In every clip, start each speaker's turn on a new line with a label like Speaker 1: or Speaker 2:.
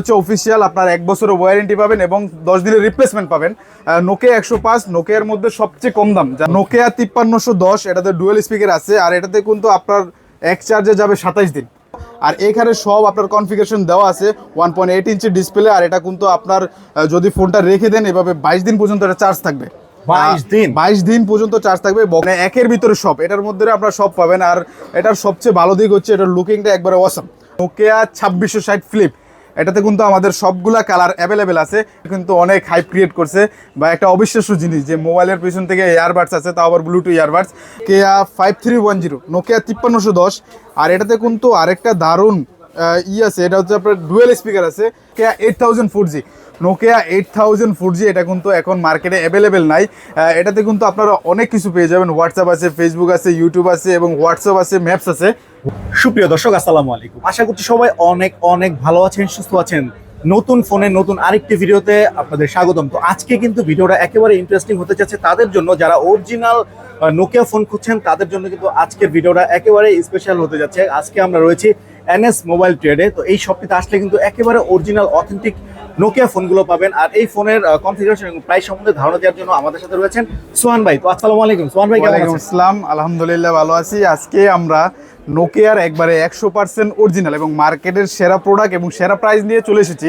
Speaker 1: হচ্ছে অফিসিয়াল আপনার এক বছরের ওয়ারেন্টি পাবেন এবং দশ দিনের রিপ্লেসমেন্ট পাবেন। নোকিয়া একশো পাঁচ নোকিয়ার মধ্যে সবচেয়ে কম দাম। যা নোকিয়া তিপ্পান্নশো দশ এটাতে ডুয়েল স্পিকার আছে আর এটাতে কিন্তু আপনার এক চার্জে যাবে সাতাইশ দিন। আর এখানে সব আপনার কনফিগারেশন দেওয়া আছে one point eight inch display আর এটা কিন্তু আপনার যদি ফোনটা রেখে দেন এভাবে বাইশ দিন পর্যন্ত এটা চার্জ থাকবে।
Speaker 2: 22 দিন?
Speaker 1: বাইশ দিন পর্যন্ত চার্জ থাকবে মানে একের ভিতরে সব। এটার মধ্যে আপনারা সব পাবেন আর এটার সবচেয়ে ভালো দিক হচ্ছে এটার লুকিংটা একবারে অসাম নোকিয়া ছাব্বিশশো ষাট ফ্লিপ এটাতে কিন্তু আমাদের সবগুলা কালার অ্যাভেলেবেল আছে। কিন্তু অনেক হাইপ ক্রিয়েট করছে। বা একটা অবিশ্বাস্য জিনিস যে মোবাইলের পিছন থেকে ইয়ারবাডস আছে, তাও আবার ব্লুটুথ ইয়ারবাডস কেয়া five three one zero Nokia তিপ্পান্নশো দশ। আর এটাতে কিন্তু আরেকটা দারুণ ই আছে, এটা হচ্ছে আপনার ডুয়েল স্পিকার আছে কেয়া eight thousand four G Nokia eight thousand four G এটা কিন্তু এখন মার্কেটে অ্যাভেলেবেল নাই। এটাতে কিন্তু আপনারা অনেক কিছু পেয়ে যাবেন। হোয়াটসঅ্যাপ আছে ফেসবুক আছে ইউটিউব আছে এবং হোয়াটসঅ্যাপ আছে ম্যাপস আছে।
Speaker 2: সুপ্রিয় দর্শক আসসালামু আলাইকুম। আশা করছি সবাই অনেক অনেক ভালো আছেন সুস্থ আছেন। নতুন ফোনের নতুন আরেকটি ভিডিওতে আপনাদের স্বাগতম। তো আজকে কিন্তু ভিডিওটা একেবারে ইন্টারেস্টিং হতে যাচ্ছে তাদের জন্য। যারা অরিজিনাল নোকিয়া ফোন খুঁজছেন তাদের জন্য কিন্তু আজকের ভিডিওটা একেবারে স্পেশাল হতে যাচ্ছে। আজকে আমরা রয়েছি এনএস মোবাইল ট্রেডে তো এই শপটিতে আসলে কিন্তু একেবারে অরিজিনাল অথেন্টিক নোকিয়া ফোনগুলো পাবেন। আর এই ফোনের কনফিগারেশন এবং প্রাইস সম্বন্ধে ধারণা দেওয়ার জন্য আমাদের সাথে রয়েছেন সোহান ভাই। তো আসসালামু আলাইকুম। সোহান ভাই কেমন আছেন?
Speaker 1: আসসালাম। আলহামদুলিল্লাহ ভালো আছি। আজকে আমরা নোকিয়ার একবারে একশো পার্সেন্ট অরিজিনাল এবং মার্কেটের সেরা প্রোডাক্ট এবং সেরা প্রাইস নিয়ে চলে এসেছি।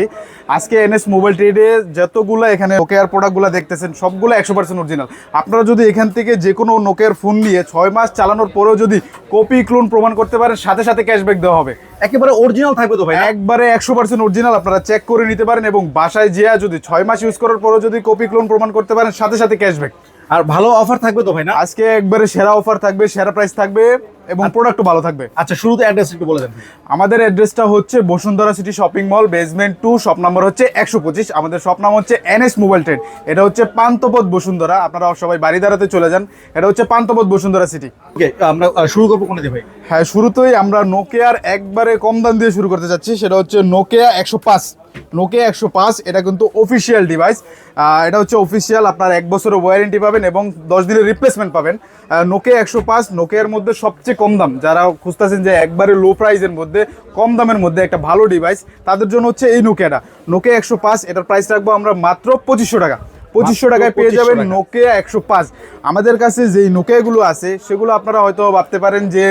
Speaker 1: আজকে এনএস মোবাইল ট্রেডে যতগুলো এখানে নোকিয়ার প্রোডাক্টগুলো দেখতেছেন সবগুলো একশো পার্সেন্ট অরিজিনাল আপনারা যদি এখান থেকে যে কোনো নোকিয়ার ফোন নিয়ে ছয় মাস চালানোর পরেও যদি কপি ক্লোন প্রমাণ করতে পারেন সাথে সাথে ক্যাশব্যাক দেওয়া হবে।
Speaker 2: একেবারে অরিজিনাল থাকবে তো ভাই
Speaker 1: একবারে একশো পার্সেন্ট অরিজিনাল আপনারা চেক করে নিতে পারেন এবং বাসায় যেয়া যদি ছয় মাস ইউজ করার পরেও যদি কপি ক্লোন প্রমাণ করতে পারেন সাথে সাথে ক্যাশব্যাক
Speaker 2: আর ভালো অফার থাকবে তো ভাই না?
Speaker 1: আজকে একবারে সেরা অফার থাকবে সেরা প্রাইস থাকবে। এবং প্রোডাক্টও ভালো থাকবে।
Speaker 2: আচ্ছা শুরুতে অ্যাড্রেস একটু বলে দেন।
Speaker 1: আমাদের অ্যাড্রেসটা হচ্ছে Bashundhara city shopping mall basement two shop number হচ্ছে একশো পঁচিশ। আমাদের শপ নাম হচ্ছে এনএস মোবাইল ট্রেড এটা হচ্ছে পান্তপথ বসুন্ধরা। আপনারা সবাই বাড়ি দাঁড়াতে চলে যান। এটা হচ্ছে পান্তপথ বসুন্ধরা সিটি
Speaker 2: ওকে আমরা শুরু করব কোনটা দিয়ে ভাই?
Speaker 1: হ্যাঁ শুরুতেই আমরা নোকিয়ার একবারে কম দাম দিয়ে শুরু করতে চাচ্ছি। সেটা হচ্ছে নোকিয়া একশো পাঁচ। নোকিয়া একশো পাঁচ এটা কিন্তু অফিসিয়াল ডিভাইস এটা হচ্ছে অফিসিয়াল আপনার এক বছরের ওয়ারেন্টি পাবেন এবং দশ দিনের রিপ্লেসমেন্ট পাবেন। নোকিয়া একশো পাঁচ নোকিয়ার মধ্যে সবচেয়ে কম দাম। যারা খুঁজতেছেন যে একবারে লো প্রাইসের মধ্যে কম দামের মধ্যে একটা ভালো ডিভাইস তাদের জন্য হচ্ছে এই নোকিয়াটা নোকিয়া একশো পাঁচ এটার প্রাইস রাখব আমরা মাত্র পঁচিশশো টাকা। পঁচিশশো টাকায় পেয়ে যাবেন নোকিয়া একশো পাঁচ। আমাদের কাছে যেই নোকিয়াগুলো আছে সেগুলো আপনারা হয়তো ভাবতে পারেন যে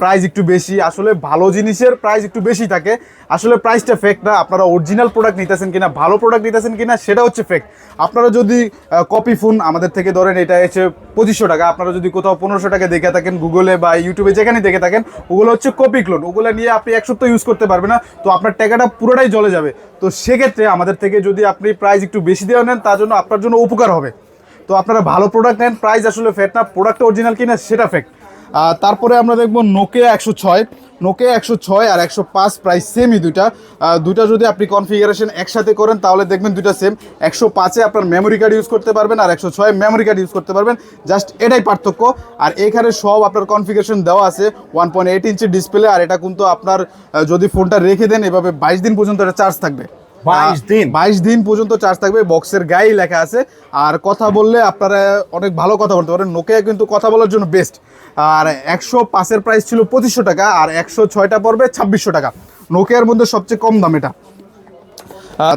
Speaker 1: প্রাইস একটু বেশি। আসলে ভালো জিনিসের প্রাইস একটু বেশি থাকে। আসলে প্রাইসটা ফেক না। আপনারা অরিজিনাল প্রোডাক্ট নিতেছেন কিনা, ভালো প্রোডাক্ট নিতেছেন কিনা, সেটা হচ্ছে ফেক আপনারা যদি কপি ফোন আমাদের থেকে ধরেন, এটা হচ্ছে পঁচিশশো টাকা। আপনারা যদি কোথাও পনেরোশো টাকা দেখে থাকেন গুগলে বা ইউটিউবে যেখানে দেখে থাকেন, ওগুলো হচ্ছে কপি ক্লোন ওগুলো নিয়ে আপনি এক সপ্তাহ ইউজ করতে পারবেন না। তো আপনার টাকাটা পুরোটাই জলে যাবে। তো সেক্ষেত্রে আমাদের থেকে যদি আপনি প্রাইস একটু বেশি দেওয়া নেন, তার জন্য আপনার জন্য উপকার হবে। তো আপনারা ভালো প্রোডাক্ট নেন প্রাইস আসলে ফেট না প্রোডাক্ট অরিজিনাল কিনা, সেটা ফেক তারপরে আমরা দেখব নোকিয়া একশো ছয়। নোকিয়া একশো ছয় আর একশো পাঁচ প্রাইস সেমই দুইটা। দুইটা যদি আপনি কনফিগারেশন একসাথে করেন, তাহলে দেখবেন দুইটা সেম একশো পাঁচে আপনার মেমোরি কার্ড ইউজ করতে পারবেন আর একশো ছয় মেমোরি কার্ড ইউজ করতে পারবেন। জাস্ট এটাই পার্থক্য। আর এখানে সব আপনার কনফিগারেশন দেওয়া আছে। One point eight inch display আর এটা কিন্তু আপনার যদি ফোনটা রেখে দেন, এভাবে বাইশ দিন পর্যন্ত এটা চার্জ থাকবে।
Speaker 2: 22 দিন?
Speaker 1: বাইশ দিন পর্যন্ত চার্জ থাকবে বক্সের গায়ে লেখা আছে। আর কথা বললে আপনারা অনেক ভালো কথা বলতে পারেন। নোকিয়া কিন্তু কথা বলার জন্য বেস্ট আর একশো পাঁচের প্রাইস ছিল পঁচিশশো টাকা আর একশো ছয়টা পড়বে ছাব্বিশশো টাকা। নোকিয়ার মধ্যে সবচেয়ে কম দাম এটা।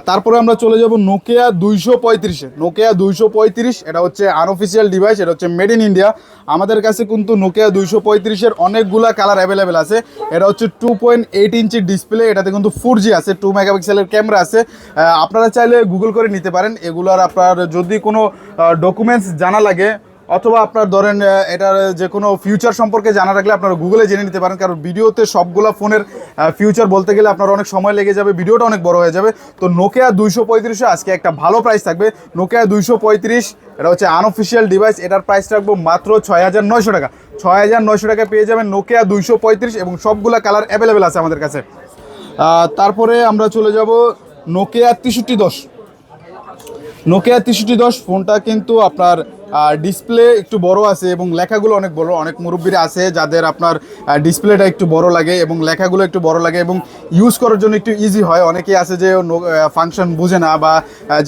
Speaker 1: তারপরে আমরা চলে যাব নোকিয়া দুইশো পঁয়ত্রিশে। নোকিয়া দুইশো পঁয়ত্রিশ, এটা হচ্ছে আনঅফিসিয়াল ডিভাইস এটা হচ্ছে মেড ইন ইন্ডিয়া আমাদের কাছে কিন্তু নোকিয়া দুইশো পঁয়ত্রিশের অনেকগুলা কালার অ্যাভেলেবেল আছে। এটা হচ্ছে two point eight inch display এটাতে কিন্তু ফোর জি আছে টু মেগাপিক্সেলের ক্যামেরা আছে। আপনারা চাইলে গুগল করে নিতে পারেন। এগুলার আপনার যদি কোনো ডকুমেন্টস জানা লাগে অথবা আপনার ধরেন এটার যে কোনো ফিউচার সম্পর্কে জানা রাখলে আপনারা গুগলে জেনে নিতে পারেন, কারণ ভিডিওতে সবগুলো ফোনের ফিউচার বলতে গেলে আপনার অনেক সময় লেগে যাবে, ভিডিওটা অনেক বড় হয়ে যাবে। তো নোকিয়া দুইশো পঁয়ত্রিশে আজকে একটা ভালো প্রাইস থাকবে। নোকিয়া দুইশো পঁয়ত্রিশ, এটা হচ্ছে আনঅফিসিয়াল ডিভাইস এটার প্রাইস রাখব মাত্র ছয় হাজার নয়শো টাকা। ছয় হাজার নয়শো টাকা পেয়ে যাবেন নোকিয়া দুইশো পঁয়ত্রিশ এবং সবগুলো কালার অ্যাভেলেবেল আছে আমাদের কাছে। তারপরে আমরা চলে যাব নোকিয়া তেষট্টি দশ। নোকিয়া তেষট্টি দশ, ফোনটা কিন্তু আপনার ডিসপ্লে একটু বড় আছে এবং লেখাগুলো অনেক বড়। অনেক মুরব্বীরা আছে যাদের আপনার ডিসপ্লেটা একটু বড় লাগে এবং লেখাগুলো একটু বড় লাগে এবং ইউজ করার জন্য একটু ইজি হয়। অনেকেই আছে যে ফাংশন বুঝে না বা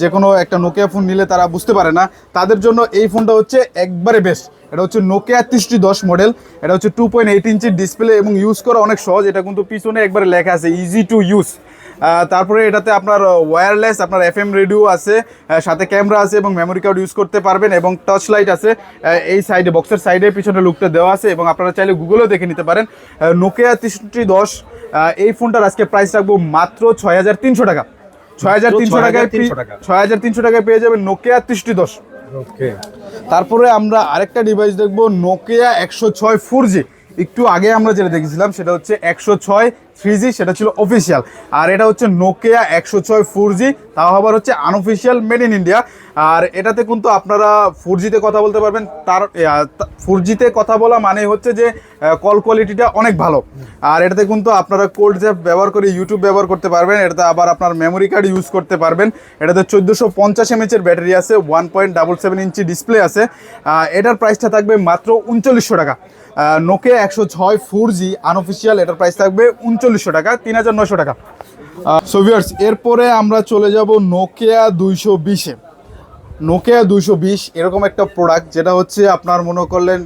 Speaker 1: যে কোনো একটা নোকিয়া ফোন নিলে তারা বুঝতে পারে না। তাদের জন্য এই ফোনটা হচ্ছে একবারে বেস্ট এটা হচ্ছে নোকিয়া তেষট্টি দশ মডেল এটা হচ্ছে টু পয়েন্ট এইট ইঞ্চির ডিসপ্লে এবং ইউজ করা অনেক সহজ। এটা কিন্তু পিছনে একবারে লেখা আছে ইজি টু ইউজ তারপরে এটাতে আপনার ওয়্যারলেস আপনার এফ এম রেডিও আছে সাথে ক্যামেরা আছে এবং মেমোরি কার্ড ইউজ করতে পারবেন এবং টর্চ লাইট আছে। এই সাইডে বক্সের সাইডে পিছনে লুকটা দেওয়া আছে এবং আপনারা চাইলে গুগলেও দেখে নিতে পারেন। নোকিয়া তেষট্টি দশ এই ফোনটার আজকে প্রাইস রাখব মাত্র ছয় হাজার তিনশো টাকা। ছয় হাজার তিনশো টাকায়
Speaker 2: 6,300 টাকা।
Speaker 1: ছয় হাজার তিনশো টাকায় পেয়ে যাবেন নোকিয়া তেষট্টি দশ। তারপরে আমরা আরেকটা ডিভাইস দেখব নোকিয়া একশো ছয় ফোর জি একটু আগে আমরা যেটা দেখেছিলাম সেটা হচ্ছে একশো ছয় থ্রি জি সেটা ছিল অফিসিয়াল আর এটা হচ্ছে নোকিয়া একশো ছয় ফোর জি তাও আবার হচ্ছে আনঅফিসিয়াল মেড ইন ইন্ডিয়া আর এটাতে কিন্তু আপনারা ফোর জিতে কথা বলতে পারবেন। তার ফোর জিতে কথা বলা মানে হচ্ছে যে কল কোয়ালিটিটা অনেক ভালো। আর এটাতে কিন্তু আপনারা কোল্ড জ্যাপ ব্যবহার করে ইউটিউব ব্যবহার করতে পারবেন। এটাতে আবার আপনার মেমোরি কার্ড ইউজ করতে পারবেন। এটাতে চোদ্দোশো পঞ্চাশ এমএচের ব্যাটারি আছে one point double seven inch display আছে। এটার প্রাইসটা থাকবে মাত্র উনচল্লিশশো টাকা। নোকে একশো ছয় ফোর জি আনঅফিসিয়াল এটার প্রাইস থাকবে উনচল্লিশশো টাকা, তিন হাজার নশো টাকা। সোভিয়ার্স এরপরে আমরা চলে যাব নোকিয়া দুইশো বিশে। নোকিয়া দুইশো বিশ এরকম একটা প্রোডাক্ট যেটা হচ্ছে আপনার মনে করলেন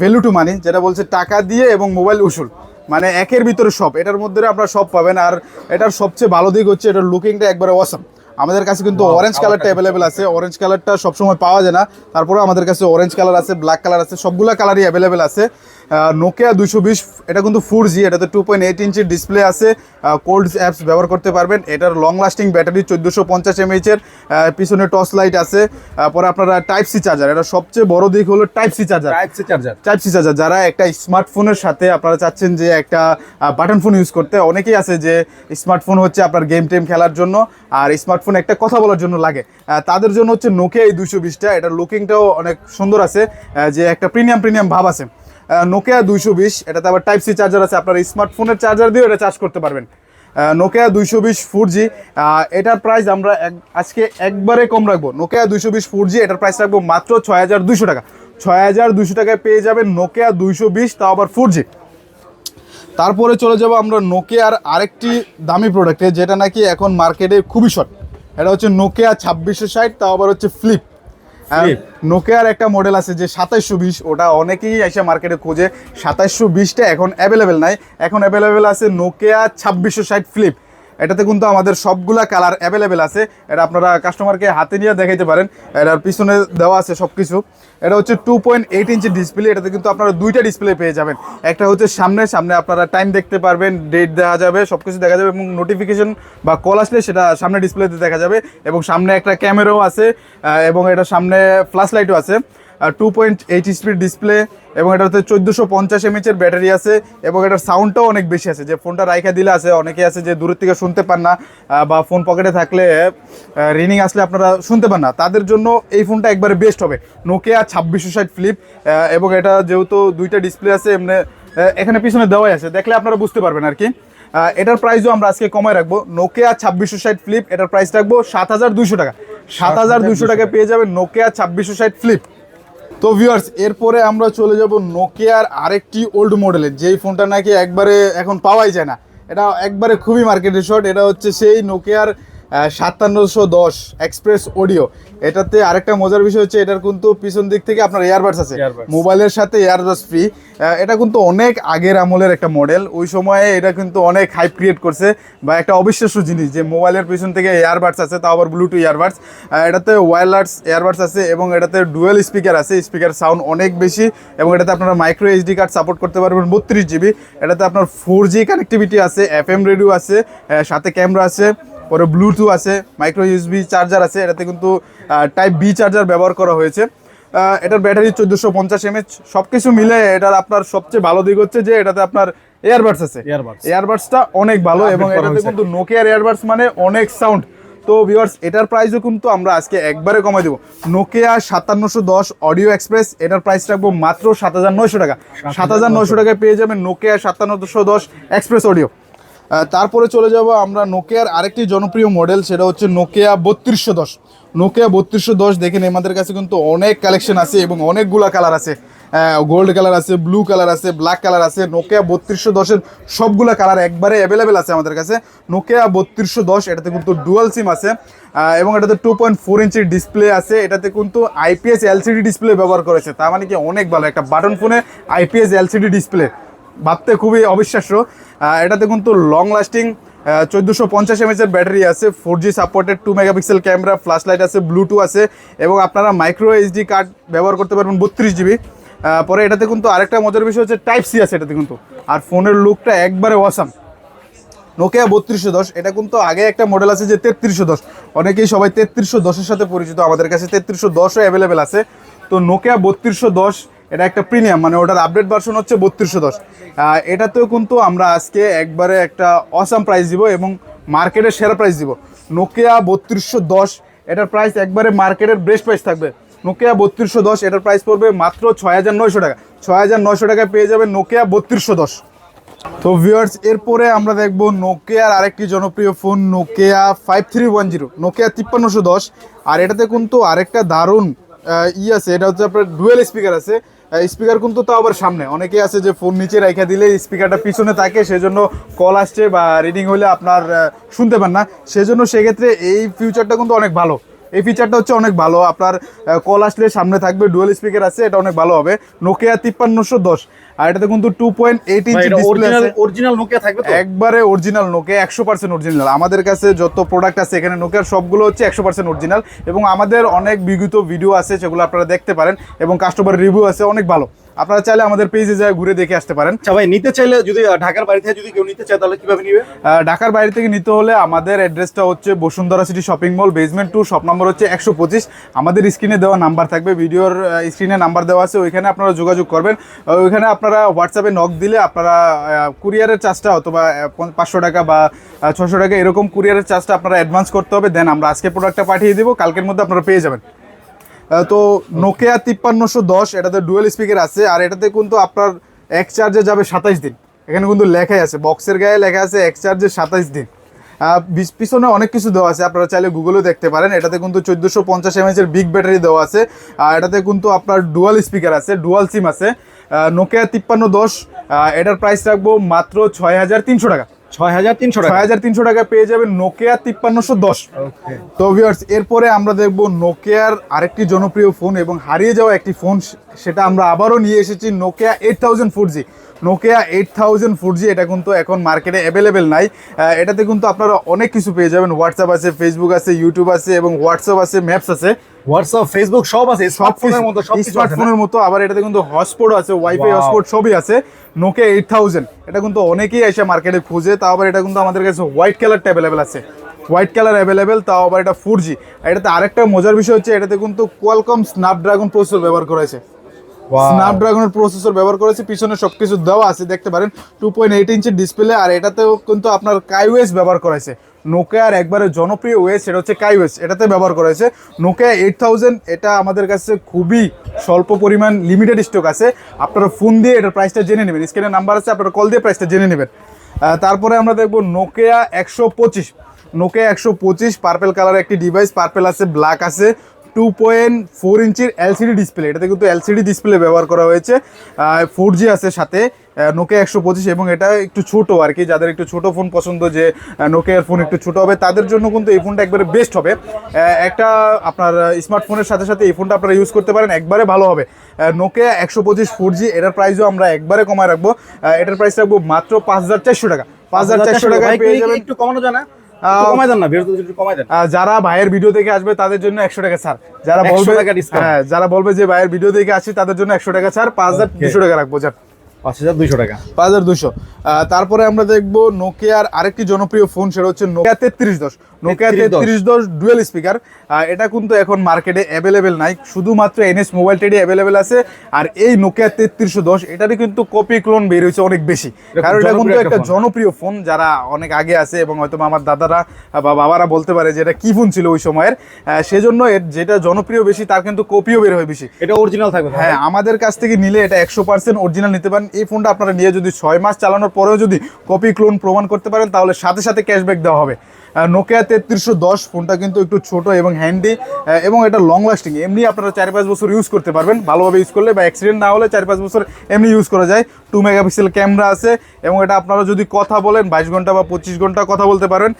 Speaker 1: ভ্যালু টু মানি যেটা বলছে টাকা দিয়ে এবং মোবাইল উসুল। মানে একের ভিতরে সব এটার মধ্যে আপনারা সব পাবেন। আর এটার সবচেয়ে ভালো দিক হচ্ছে এটার লুকিংটা একবারে অসাম আমাদের কাছে কিন্তু অরেঞ্জ কালারটা অ্যাভেলেবেল আছে। অরেঞ্জ কালারটা সবসময় পাওয়া যায় না। তারপরে আমাদের কাছে অরেঞ্জ কালার আছে ব্ল্যাক কালার আছে সবগুলো কালারই অ্যাভেলেবেল আছে। নোকিয়া দুশো বিশ এটা কিন্তু ফোর জি এটাতে টু পয়েন্ট এইট ইঞ্চির ডিসপ্লে আছে। কোল্ড অ্যাপস ব্যবহার করতে পারবেন। এটার লং লাস্টিং ব্যাটারি চোদ্দোশো পঞ্চাশ এমএইচের পিছনে টর্চ লাইট আছে। পরে আপনারা টাইপ সি চার্জার এটা সবচেয়ে বড় দিক হলো type C charger
Speaker 2: type C charger
Speaker 1: type C charger যারা একটা স্মার্টফোনের সাথে আপনারা চাচ্ছেন যে একটা বাটন ফোন ইউজ করতে অনেকেই আছে যে স্মার্টফোন হচ্ছে আপনার গেম টেম খেলার জন্য আর স্মার্টফোন একটা কথা বলার জন্য লাগে। তাদের জন্য হচ্ছে নোকিয়া এই দুশো বিশটা এটার লুকিংটাও অনেক সুন্দর আছে। যে একটা প্রিমিয়াম প্রিমিয়াম ভাব আছে। নোকিয়া দুইশো বিশ, এটাতে আবার টাইপ সি চার্জার আছে, আপনার স্মার্টফোনের চার্জার দিয়েও এটা চার্জ করতে পারবেন। নোকিয়া দুইশো বিশ ফোর জি এটার প্রাইস আমরা আজকে একবারে কম রাখব। নোকিয়া দুইশো বিশ ফোর জি এটার প্রাইস রাখব মাত্র ছয় হাজার দুইশো টাকা। ছয় হাজার দুইশো টাকায় পেয়ে যাবেন নোকিয়া দুইশো বিশ, তাও আবার ফোর জি তারপরে চলে যাব আমরা নোকিয়ার আরেকটি দামি প্রোডাক্টে যেটা নাকি এখন মার্কেটে খুবই শর্ট এটা হচ্ছে নোকিয়া ছাব্বিশশো ষাট, তাও আবার হচ্ছে ফ্লিপ? নোকিয়ার একটা মডেল আছে যে সাতাইশশো বিশ ওটা অনেকেই এসে মার্কেটে খোঁজে। সাতাইশশো বিশটা এখন অ্যাভেলেবেল নাই। এখন অ্যাভেলেবেল আছে নোকিয়া ছাব্বিশশো ষাট ফ্লিপ এটাতে কিন্তু আমাদের সবগুলা কালার অ্যাভেলেবেল আছে। এটা আপনারা কাস্টমারকে হাতে নিয়ে দেখাইতে পারেন। এটার পিছনে দেওয়া আছে সব কিছু এটা হচ্ছে two point eight inch display এটাতে কিন্তু আপনারা দুইটা ডিসপ্লে পেয়ে যাবেন। একটা হচ্ছে সামনে সামনে আপনারা টাইম দেখতে পারবেন ডেট দেখা যাবে সব কিছু দেখা যাবে এবং নোটিফিকেশন বা কল আসলে সেটা সামনে ডিসপ্লেতে দেখা যাবে। এবং সামনে একটা ক্যামেরাও আছে এবং এটা সামনে ফ্ল্যাশ লাইটও আছে। Two point eight speed display এবং এটা হচ্ছে চোদ্দোশো পঞ্চাশ এমএচের ব্যাটারি আছে এবং এটার সাউন্ডটাও অনেক বেশি আছে। যে ফোনটা রাইখা দিলে আছে অনেকে আছে যে দূরের থেকে শুনতে পান না বা ফোন পকেটে থাকলে রিনিং আসলে আপনারা শুনতে পান না। তাদের জন্য এই ফোনটা একবারে বেস্ট হবে। নোকিয়া ছাব্বিশশো ষাট ফ্লিপ এবং এটা যেহেতু দুইটা ডিসপ্লে আছে এমনি এখানে পিছনে দেওয়াই আছে। দেখলে আপনারা বুঝতে পারবেন আর কি। এটার প্রাইসও আমরা আজকে কমায় রাখব। নোকিয়া ছাব্বিশশো ষাট ফ্লিপ এটার প্রাইস রাখব সাত হাজার দুশো টাকা। সাত হাজার দুইশো টাকা পেয়ে যাবেন নোকিয়া ছাব্বিশশো ষাট ফ্লিপ তো ভিউয়ার্স এরপরে আমরা চলে যাব নোকিয়ার আরেকটি ওল্ড মডেলের যেই ফোনটা নাকি একবারে এখন পাওয়াই যায় না। এটা একবারে খুবই মার্কেটের শর্ট এটা হচ্ছে সেই নোকিয়ার সাতান্নশো দশ এক্সপ্রেস অডিও এটাতে আরেকটা মজার বিষয় হচ্ছে এটার কিন্তু পিছন দিক থেকে আপনার এয়ারবাডস আছে। মোবাইলের সাথে এয়ারবাডস ফ্রি এটা কিন্তু অনেক আগের আমলের একটা মডেল ওই সময়ে এটা কিন্তু অনেক হাইপ ক্রিয়েট করছে বা একটা অবিশ্বাস্য জিনিস যে মোবাইলের পিছন থেকে এয়ারবাডস আছে তাও আবার ব্লুটুথ এয়ারবাডস এটাতে ওয়্যারলেস এয়ারবাডস আছে এবং এটাতে ডুয়েল স্পিকার আছে। স্পিকার সাউন্ড অনেক বেশি এবং এটাতে আপনারা মাইক্রো এইচডি কার্ড সাপোর্ট করতে পারবেন বত্রিশ জিবি এটাতে আপনার ফোর জি কানেক্টিভিটি আছে এফ এম রেডিও আছে সাথে ক্যামেরা আছে। পরে ব্লুটুথ আছে মাইক্রো ইউএসবি চার্জার আছে এটাতে কিন্তু টাইপ বি চার্জার ব্যবহার করা হয়েছে। এটার ব্যাটারি চোদ্দোশো পঞ্চাশ এমএচ সব কিছু মিলে এটার আপনার সবচেয়ে ভালো দিক হচ্ছে যে এটাতে আপনার এয়ারবাডস আছে। এয়ারবাডসটা অনেক ভালো এবং এটাতে কিন্তু নোকিয়ার এয়ারবাডস মানে অনেক সাউন্ড তো ভিউয়ার্স এটার প্রাইসও কিন্তু আমরা আজকে একবারে কমাই দেবো। নোকিয়া সাতান্নশো দশ অডিও এক্সপ্রেস এটার প্রাইস রাখব মাত্র সাত হাজার নয়শো টাকা। সাত হাজার নয়শো টাকায় পেয়ে যাবেন নোকিয়া সাতান্নশো দশ এক্সপ্রেস অডিও তারপরে চলে যাব আমরা নোকিয়ার আরেকটি জনপ্রিয় মডেল, সেটা হচ্ছে নোকিয়া বত্রিশশো দশ। নোকিয়া বত্রিশশো দশ, দেখেন আমাদের কাছে কিন্তু অনেক কালেকশন আছে এবং অনেকগুলা কালার আছে। গোল্ড কালার আছে ব্লু কালার আছে ব্ল্যাক কালার আছে। নোকিয়া বত্রিশশো দশের সবগুলা কালার একবারে অ্যাভেলেবেল আছে আমাদের কাছে। নোকিয়া বত্রিশশো দশ, এটাতে কিন্তু ডুয়াল সিম আছে। এবং এটাতে টু পয়েন্ট ফোর ইঞ্চির ডিসপ্লে আছে। এটাতে কিন্তু আইপিএস এলসিডি ডিসপ্লে ব্যবহার করেছে। তার মানে কি অনেক ভালো। একটা বাটন ফোনে আইপিএস এলসিডি ডিসপ্লে ভাবতে খুবই অবিশ্বাস্য। এটাতে কিন্তু লং লাস্টিং চোদ্দোশো পঞ্চাশ এমএচ এর ব্যাটারি আছে four G supported two megapixel camera flash light আছে ব্লুটুথ আছে, এবং আপনারা মাইক্রো এইচডি কার্ড ব্যবহার করতে পারবেন বত্রিশ জিবি পরে এটাতে কিন্তু আরেকটা মজার বিষয় হচ্ছে টাইপ সি আছে এটাতে কিন্তু আর ফোনের লুকটা একবারে ওয়াসাম নোকিয়া বত্রিশশো দশ, এটা কিন্তু আগে একটা মডেল আছে যে তেত্রিশশো দশ। অনেকেই সবাই তেত্রিশশো দশের সাথে পরিচিত, আমাদের কাছে তেত্রিশশো দশও অ্যাভেলেবেল আছে। তো নোকিয়া বত্রিশশো দশ এটা একটা প্রিমিয়াম মানে ওটার আপডেট ভার্সন হচ্ছে বত্রিশশো দশ। এটাতেও কিন্তু আমরা আজকে একবারে একটা অসাম প্রাইস দিব এবং মার্কেটের সেরা প্রাইস দিব। নোকিয়া বত্রিশশো দশ, এটার প্রাইস একবারে মার্কেটের বেস্ট প্রাইস থাকবে। নোকিয়া বত্রিশশো দশ, এটার প্রাইস পড়বে মাত্র ছয় হাজার নয়শো টাকা। ছয় হাজার নয়শো টাকায় পেয়ে যাবেন নোকিয়া বত্রিশশো দশ। তো ভিউয়ার্স এরপরে আমরা দেখব নোকিয়ার আরেকটি জনপ্রিয় phone Nokia five three one zero Nokia তিপ্পান্নশো দশ। আর এটাতে কিন্তু আরেকটা দারুণ ই আছে, এটা হচ্ছে আপনার ডুয়েল স্পিকার আছে। স্পিকার কিন্তু তাও আবার সামনে। অনেকে আছে যে ফোন নিচে রেখে দিলে স্পিকারটা পিছনে থাকে, সেজন্য কল আসছে বা রিডিং হলে আপনার শুনতে পান না। সেজন্য সেক্ষেত্রে এই ফিউচারটা কিন্তু অনেক ভালো। এই ফিচারটা হচ্ছে অনেক ভালো। আপনার কল আসলে সামনে থাকবে ডুয়েল স্পিকার আছে এটা অনেক ভালো হবে। নোকিয়া তিপ্পান্নশো দশ। আর এটাতে কিন্তু two point eight inch display আছে।
Speaker 2: অরিজিনাল নোকিয়া থাকবে
Speaker 1: একবারে অরিজিনাল নোকিয়া একশো পার্সেন্ট অরিজিনাল আমাদের কাছে যত প্রোডাক্ট আছে এখানে নোকিয়ার সবগুলো হচ্ছে একশো পার্সেন্ট অরিজিনাল এবং আমাদের অনেক বিগত ভিডিও আছে সেগুলো আপনারা দেখতে পারেন। এবং কাস্টমার রিভিউ আছে অনেক ভালো। আপনারা চাইলে আমাদের পেজে যায় ঘুরে দেখে আসতে পারেন।
Speaker 2: সবাই নিতে চাইলে যদি ঢাকার বাড়ি থেকে যদি কেউ নিতে চায় তাহলে কীভাবে নিবে?
Speaker 1: ঢাকার বাইরে থেকে নিতে হলে আমাদের অ্যাড্রেসটা হচ্ছে Bashundhara city shopping mall basement two shop number হচ্ছে একশো পঁচিশ। আমাদের স্ক্রিনে দেওয়া নাম্বার থাকবে ভিডিওর স্ক্রিনে নাম্বার দেওয়া আছে ওইখানে আপনারা যোগাযোগ করবেন। ওইখানে আপনারা হোয়াটসঅ্যাপে নক দিলে আপনারা কুরিয়ারের চার্জটা অথবা পাঁচশো টাকা বা ছশো টাকা এরকম কুরিয়ারের চার্জটা আপনারা অ্যাডভান্স করতে হবে। দেন আমরা আজকে প্রোডাক্টটা পাঠিয়ে দেবো কালকের মধ্যে আপনারা পেয়ে যাবেন। তো নোকিয়া তিপ্পান্নশো দশ এটাতে ডুয়েল স্পিকার আছে আর এটাতে কিন্তু আপনার এক চার্জে যাবে সাতাইশ দিন। এখানে কিন্তু লেখাই আছে বক্সের গায়ে লেখা আছে এক চার্জে সাতাইশ দিন। পিছনে অনেক কিছু দেওয়া আছে আপনারা চাইলে গুগলেও দেখতে পারেন। এটাতে কিন্তু চোদ্দোশো পঞ্চাশ এমএচ এর বিগ ব্যাটারি দেওয়া আছে আর এটাতে কিন্তু আপনার ডুয়াল স্পিকার আছে ডুয়াল সিম আছে। নোকিয়া তিপ্পান্ন দশ এটার প্রাইস রাখব মাত্র ছয় হাজার তিনশো টাকা।
Speaker 2: ছয় হাজার তিনশো টাকা।
Speaker 1: ছয় হাজার তিনশো টাকা পেয়ে যাবেন নোকিয়া তিপ্পান্নশো দশ। তো ভিউয়ার্স এরপরে আমরা দেখব নোকিয়ার আরেকটি জনপ্রিয় ফোন এবং হারিয়ে যাওয়া একটি ফোন সেটা আমরা আবারও নিয়ে এসেছি Nokia eight thousand four G Nokia eight thousand four G এটা কিন্তু এখন মার্কেটে অ্যাভেলেবেল নাই। এটাতে কিন্তু আপনারা অনেক কিছু পেয়ে যাবেন। হোয়াটসঅ্যাপ আছে ফেসবুক আছে ইউটিউব আছে এবং হোয়াটসঅ্যাপ আছে ম্যাপস আছে।
Speaker 2: হোয়াটসঅ্যাপ ফেসবুক সব আছে সব ফোনের মতো সব কিছু
Speaker 1: স্মার্টফোনের মতো আবার এটাতে কিন্তু হটস্পট আছে ওয়াইফাই. হটস্পট সবই আছে নোকিয়া এইট থাউজেন্ড এটা কিন্তু অনেকেই এসে মার্কেটে খুঁজে তাও আবার এটা কিন্তু আমাদের কাছে হোয়াইট কালারটা অ্যাভেলেবেল আছে। হোয়াইট কালার অ্যাভেলেবেল তাও আবার এটা ফোর জি এটাতে আরেকটা মজার বিষয় হচ্ছে এটাতে কিন্তু কোয়ালকম স্ন্যাপড্রাগন প্রসেসর ব্যবহার করা হয়েছে।
Speaker 2: Wow.
Speaker 1: স্ন্যাপড্রাগনের প্রসেসর ব্যবহার করেছে পিছনে সবকিছু দেওয়া আছে দেখতে পারেন টু পয়েন্ট এইট ইঞ্চের ডিসপ্লে আর এটাতেও কিন্তু আপনার কাইওয়েস ব্যবহার করেছে নোকিয়ার একবারে জনপ্রিয় ওয়েস সেটা হচ্ছে কাইওয়েস এটাতে ব্যবহার করা হয়েছে। নোকিয়া এইট থাউজেন্ড, এটা আমাদের কাছে খুবই স্বল্প পরিমাণ লিমিটেড স্টক আছে। আপনারা ফোন দিয়ে এটার প্রাইসটা জেনে নেবেন। স্ক্রিনে নাম্বার আছে, আপনারা কল দিয়ে প্রাইসটা জেনে নেবেন। তারপরে আমরা দেখব নোকিয়া একশো পঁচিশ। নোকিয়া একশো পঁচিশ পার্পেল কালার একটি ডিভাইস পার্পেল আছে ব্ল্যাক আছে। টু পয়েন্ট ফোর ইঞ্চির এলসিডি ডিসপ্লে এটাতে কিন্তু এলসিডি ডিসপ্লে ব্যবহার করা হয়েছে। ফোর জি আছে সাথে। নোকিয়া একশো পঁচিশ এবং এটা একটু ছোট আর কি যাদের একটু ছোট ফোন পছন্দ যে নোকিয়ার ফোন একটু ছোট হবে তাদের জন্য কিন্তু এই ফোনটা একবারে বেস্ট হবে। একটা আপনার স্মার্টফোনের সাথে সাথে এই ফোনটা আপনারা ইউজ করতে পারেন একবারে ভালো হবে। নোকিয়া একশো পঁচিশ ফোর জি এটার প্রাইসও আমরা একবারে কমায় রাখব। এটার প্রাইস রাখব মাত্র পাঁচ হাজার চারশো টাকা। পাঁচ হাজার চারশো
Speaker 2: ভাই,
Speaker 1: টাকায়
Speaker 2: কি-
Speaker 1: পেয়ে যাবেন।
Speaker 2: একটু কমানো যায় না? কমাই দেন না কমাই দেন।
Speaker 1: যারা ভাইয়ের ভিডিও দেখে আসবে তাদের জন্য একশো টাকা ছাড়। যারা বলবে হ্যাঁ যারা বলবে যে ভাইয়ের ভিডিও দেখে আসছি তাদের জন্য একশো টাকা ছাড় পাঁচ হাজার দুশো টাকা রাখব যান।
Speaker 2: পাঁচ হাজার দুইশো টাকা।
Speaker 1: পাঁচ হাজার দুশো তারপরে আমরা দেখব নোকিয়ার আরেকটি জনপ্রিয় ফোন সেটা হচ্ছে নোকিয়া তেত্রিশ দশ। নোকিয়া
Speaker 2: 3310
Speaker 1: তেত্রিশ দশ ডুয়েল স্পিকার এটা কিন্তু এখন মার্কেটে অ্যাভেলেবেল নাই। শুধুমাত্র এনএস মোবাইল টেডি অ্যাভেলেবেল আছে। আর এই নোকিয়া তেত্রিশশো দশ এটারই কিন্তু কপি ক্লোন বের হয়েছে অনেক বেশি। কারণ এটা কিন্তু একটা জনপ্রিয় ফোন যারা অনেক আগে আছে এবং হয়তো আমার দাদারা বা বাবারা বলতে পারে যে এটা কি ফোন ছিল ওই সময়ের। সেজন্য এর যেটা জনপ্রিয় বেশি তার কিন্তু কপিও বের হয় বেশি।
Speaker 2: এটা অরিজিনাল থাকবে
Speaker 1: হ্যাঁ আমাদের কাছ থেকে নিলে এটা একশো পার্সেন্ট অরিজিনাল নিতে পারেন। এই ফোনটা আপনারা নিয়ে যদি ছয় মাস চালানোর পরেও যদি কপি ক্লোন প্রমাণ করতে পারেন তাহলে সাথে সাথে ক্যাশব্যাক দেওয়া হবে। নোকিয়া তেত্রিশশো দশ ফোনটা কিন্তু একটু ছোট এবং হ্যান্ডি এবং এটা লং লাস্টিং এমনি আপনারা চার পাঁচ বছর ইউজ করতে পারবেন, ভালোভাবে ইউজ করলে বা অ্যাক্সিডেন্ট না হলে চার পাঁচ বছর এমনি ইউজ করা যায়। টু মেগাপিক্সেল ক্যামেরা আছে এবং এটা আপনারা যদি কথা বলেন, বাইশ ঘণ্টা বা পঁচিশ ঘণ্টা কথা বলতে পারেন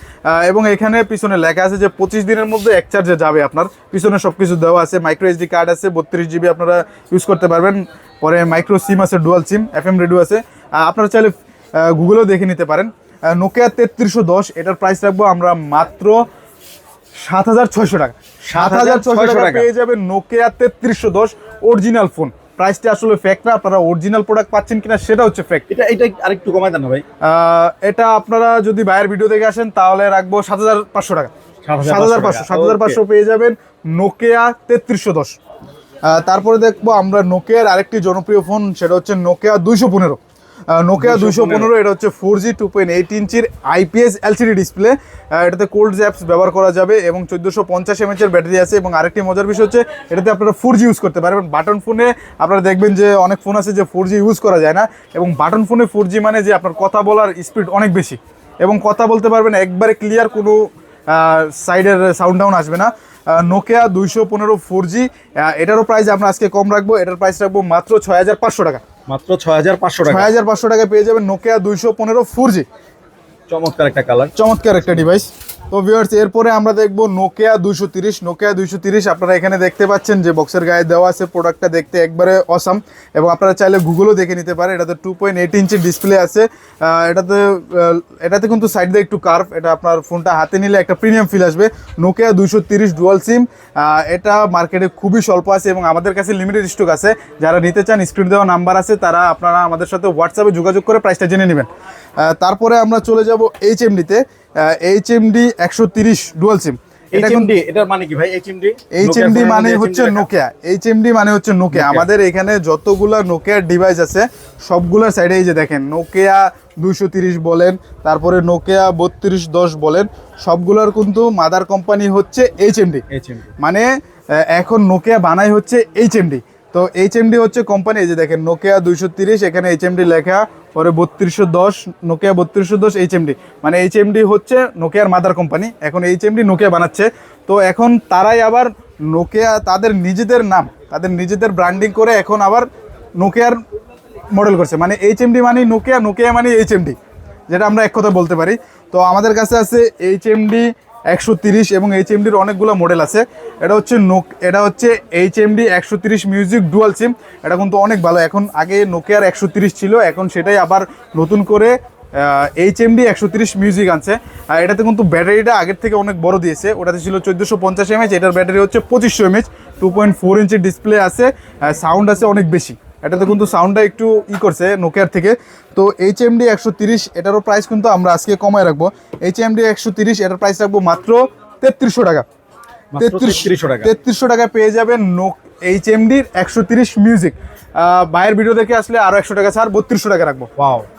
Speaker 1: এবং এখানে পিছনে লেখা আছে যে পঁচিশ দিনের মধ্যে এক চার্জে যাবে আপনার। পিছনে সব কিছু দেওয়া আছে মাইক্রো এসডি কার্ড আছে, বত্রিশ জিবি আপনারা ইউজ করতে পারবেন। পরে মাইক্রো সিম আছে dual SIM F M radio আছে। আপনারা চাইলে গুগলেও দেখে নিতে পারেন। নোকিয়া তেত্রিশশো দশ এটার প্রাইস রাখব আমরা মাত্র সাত হাজার ছয়শো টাকা। সাত হাজার ছয়শো টাকা। পেয়ে যাবেন নোকিয়া তেত্রিশশো দশ অরিজিনাল ফোন প্রাইসটা আসলে ফেক না আপনারা অরিজিনাল প্রোডাক্ট পাচ্ছেন কিনা সেটা হচ্ছে ফেক
Speaker 2: এটা এটা আরেকটু কমাই দেন ভাই।
Speaker 1: এটা আপনারা যদি বাইরের ভিডিও দেখে আসেন তাহলে রাখব সাত হাজার পাঁচশো টাকা। সাত হাজার পাঁচশো সাত হাজার পাঁচশো পেয়ে যাবেন নোকিয়া তেত্রিশশো দশ। তারপরে দেখব আমরা নোকিয়ার আরেকটি জনপ্রিয় ফোন সেটা হচ্ছে নোকিয়া দুইশো পনেরো। নোকিয়া দুইশো পনেরো। এটা হচ্ছে four G two point eight ইঞ্চির আইপিএস এলসিডি ডিসপ্লে এটাতে কোল্ড জ্যাপস ব্যবহার করা যাবে এবং চোদ্দোশো পঞ্চাশ এমএচের ব্যাটারি আছে এবং আরেকটি মজার বিষয় হচ্ছে এটাতে আপনারা ফোর জি ইউজ করতে পারবেন বাটন ফোনে আপনারা দেখবেন যে অনেক ফোন আছে যে ফোর জি ইউজ করা যায় না এবং বাটন ফোনে ফোর জি মানে যে আপনার কথা বলার স্পিড অনেক বেশি। এবং কথা বলতে পারবেন একবারে ক্লিয়ার কোনো সাইডের সাউন্ড ডাউন আসবে না। নোকিয়া দুইশো পনেরো ফোর জি এটারও প্রাইস আমরা আজকে কম রাখব। এটার প্রাইস রাখব মাত্র ছয় হাজার পাঁচশো টাকা।
Speaker 2: মাত্র ছয় হাজার পাঁচশো টাকা।
Speaker 1: ছয় হাজার পাঁচশো টাকা পেয়ে যাবেন নোকিয়া দুইশো পনেরো ফোর জি
Speaker 2: চমৎকার একটা কালার
Speaker 1: চমৎকার একটা ডিভাইস তো ভিউয়ার্স এরপরে আমরা দেখব নোকিয়া দুইশো তিরিশ। নোকিয়া দুইশো তিরিশ, আপনারা এখানে দেখতে পাচ্ছেন যে বক্সের গায়ে দেওয়া আছে প্রোডাক্টটা দেখতে একবারে অসাম এবং আপনারা চাইলে গুগলও দেখে নিতে পারে এটাতে two point eight inch display আছে। এটাতে এটাতে কিন্তু সাইড দিয়ে একটু কার্ভ এটা আপনার ফোনটা হাতে নিলে একটা প্রিমিয়াম ফিল আসবে। নোকিয়া দুইশো তিরিশ ডুয়াল সিম এটা মার্কেটে খুবই স্বল্প আছে এবং আমাদের কাছে লিমিটেড স্টক আছে। যারা নিতে চান স্ক্রিন দেওয়া নাম্বার আছে, তারা আপনারা আমাদের সাথে হোয়াটসঅ্যাপে যোগাযোগ করে প্রাইসটা জেনে নেবেন। তারপরে আমরা চলে যাব এইচ এমডিতে এইচ এমডি একশো তিরিশ ডুয়াল সিম
Speaker 2: এইচএমডি মানে এইচএমডি
Speaker 1: মানে হচ্ছে নোকিয়া এইচ এমডি মানে হচ্ছে নোকিয়া আমাদের এখানে যতগুলা নোকিয়ার ডিভাইস আছে সবগুলোর সাইডে এই যে দেখেন নোকিয়া দুইশো তিরিশ বলেন তারপরে নোকিয়া বত্রিশ দশ বলেন সবগুলোর কিন্তু মাদার কোম্পানি হচ্ছে এইচ এমডি
Speaker 2: এইচএমডি
Speaker 1: মানে এখন নোকিয়া বানাই হচ্ছে এইচ এমডি তো এইচ এমডি হচ্ছে কোম্পানি এই যে দেখেন নোকিয়া দুইশো তিরিশ এখানে এইচ এমডি লেখা পরে বত্রিশশো দশ নোকিয়া বত্রিশশো দশ এইচ এমডি মানে এইচ এমডি হচ্ছে নোকিয়ার মাদার কোম্পানি এখন এইচ এমডি নোকিয়া বানাচ্ছে। তো এখন তারাই আবার নোকিয়া তাদের নিজেদের নাম, তাদের নিজেদের ব্র্যান্ডিং করে এখন আবার নোকিয়ার মডেল করছে। মানে এইচ এমডি মানে নোকিয়া নোকিয়া মানে এইচ এমডি যেটা আমরা এক কথা বলতে পারি। তো আমাদের কাছে আছে এইচ এমডি একশো তিরিশ এবং এইচ এমডির অনেকগুলো মডেল আছে। এটা হচ্ছে নোক, এটা হচ্ছে এইচ এমডি একশো তিরিশ মিউজিক ডুয়াল সিম। এটা কিন্তু অনেক ভালো। এখন আগে নোকিয়ার একশো তিরিশ ছিল, এখন সেটাই আবার নতুন করে এইচ এমডি একশো তিরিশ মিউজিক আনছে। আর এটাতে কিন্তু ব্যাটারিটা আগের থেকে অনেক বড় দিয়েছে। ওটাতে ছিল চোদ্দোশো পঞ্চাশ এমএচ এটার ব্যাটারি হচ্ছে পঁচিশশো এমএচ টু পয়েন্ট ফোর ইঞ্চির ডিসপ্লে আছে সাউন্ড আছে অনেক বেশি। এটাতে কিন্তু সাউন্ডটা একটু ই করছে নোকিয়ার থেকে। তো এইচ এমডি একশো তিরিশ এটারও প্রাইস কিন্তু আমরা আজকে কমায় রাখব। এইচ এমডি একশো তিরিশ এটার প্রাইস রাখব মাত্র তেত্রিশশো টাকা।
Speaker 2: 3300 টাকা।
Speaker 1: তেত্রিশশো টাকা পেয়ে যাবেন নোক এইচ এমডির একশো তিরিশ মিউজিক বাইরের ভিডিও দেখে আসলে আরও একশো টাকা ছাড় বত্রিশশো টাকা রাখব।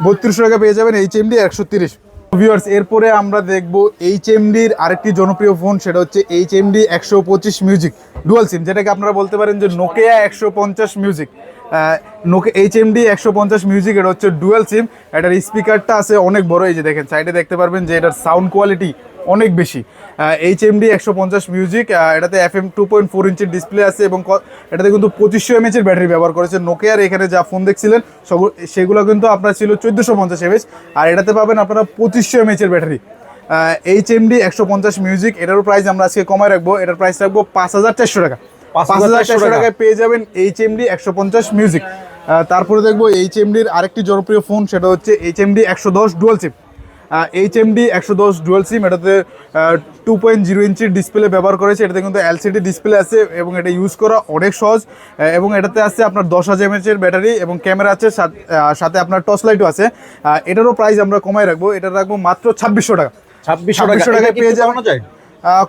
Speaker 1: বত্রিশশো টাকা পেয়ে যাবেন এইচ এমডি একশো তিরিশ। ভিউয়ার্স এরপরে আমরা দেখব এইচ এমডির আরেকটি জনপ্রিয় ফোন সেটা হচ্ছে এইচ এমডি একশো পঁচিশ মিউজিক ডুয়াল সিম যেটাকে আপনারা বলতে পারেন যে নোকিয়া একশো পঞ্চাশ মিউজিক নোকে এইচ এম ডি একশো পঞ্চাশ মিউজিক এটা হচ্ছে ডুয়াল সিম এটার স্পিকারটা আছে অনেক বড়, এই যে দেখেন সাইডে দেখতে পারবেন যে এটার সাউন্ড কোয়ালিটি অনেক বেশি। এইচ এম ডি একশো পঞ্চাশ মিউজিক এটাতে F M two point four ইঞ্চির ডিসপ্লে আছে এবং এটাতে কিন্তু পঁচিশশো এমএচ এর ব্যাটারি ব্যবহার করেছে নোকিয়ার এখানে যা ফোন দেখছিলেন সেগুলো কিন্তু আপনার ছিল চোদ্দোশো পঞ্চাশ এমএচ আর এটাতে পাবেন আপনারা পঁচিশশো এমএচ এর ব্যাটারি এইচ এম ডি একশো পঞ্চাশ মিউজিক এটারও প্রাইস আমরা আজকে কমায় রাখব। এটার প্রাইস রাখব পাঁচ হাজার চারশো টাকা। পাঁচ হাজার
Speaker 2: 5,400
Speaker 1: চারশো টাকায় পেয়ে যাবেন এইচ এমডি একশো পঞ্চাশ মিউজিক তারপরে দেখব এইচ এমডির আরেকটি জনপ্রিয় ফোন সেটা হচ্ছে এইচ এমডি একশো দশ ডুয়াল সিম এইচ এমডি একশো দশ ডুয়াল সিম এটাতে টু পয়েন্ট জিরো ইঞ্চির ডিসপ্লে ব্যবহার করেছে। এটাতে কিন্তু এলসিডি ডিসপ্লে আছে এবং এটা ইউজ করা অনেক সহজ। এবং এটাতে আছে আপনার দশ হাজার এমএচের ব্যাটারি এবং ক্যামেরা আছে সাথ- আপনার টর্চ লাইটও আছে। এটারও প্রাইস আমরা কমাই রাখব। এটা রাখব মাত্র ছাব্বিশশো টাকা।
Speaker 2: ছাব্বিশশো টাকা।
Speaker 1: 2600 টাকায় পেয়ে যাবেন।
Speaker 2: যায়?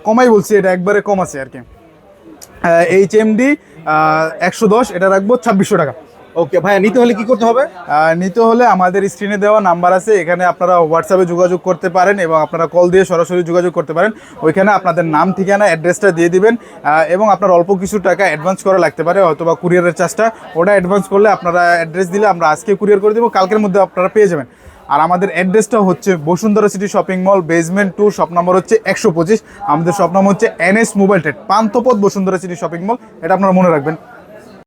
Speaker 1: কমাই বলছি এটা একবারে কম আছে আর কি। এইচ এম ডি একশো দশ এটা রাখব ছাব্বিশশো টাকা।
Speaker 2: ওকে ভাইয়া নিতে হলে কি করতে হবে?
Speaker 1: নিতে হলে আমাদের স্ক্রিনে দেওয়া নাম্বার আছে এখানে আপনারা হোয়াটসঅ্যাপে যোগাযোগ করতে পারেন এবং আপনারা কল দিয়ে সরাসরি যোগাযোগ করতে পারেন। ওইখানে আপনাদের নাম ঠিকানা অ্যাড্রেসটা দিয়ে দিবেন এবং আপনার অল্প কিছু টাকা অ্যাডভান্স করা লাগতে পারে হয়তো বা কুরিয়ারের চার্জটা ওটা অ্যাডভান্স করলে আপনারা অ্যাড্রেস দিলে আমরা আজকে কুরিয়ার করে দেবো কালকের মধ্যে আপনারা পেয়ে যাবেন। আর আমাদের অ্যাড্রেসটা হচ্ছে Bashundhara city shopping mall basement two shop number হচ্ছে একশো পঁচিশ। আমাদের শপ নাম হচ্ছে NS mobile TET Panthapath Bashundhara city shopping mall, এটা আপনারা মনে রাখবেন।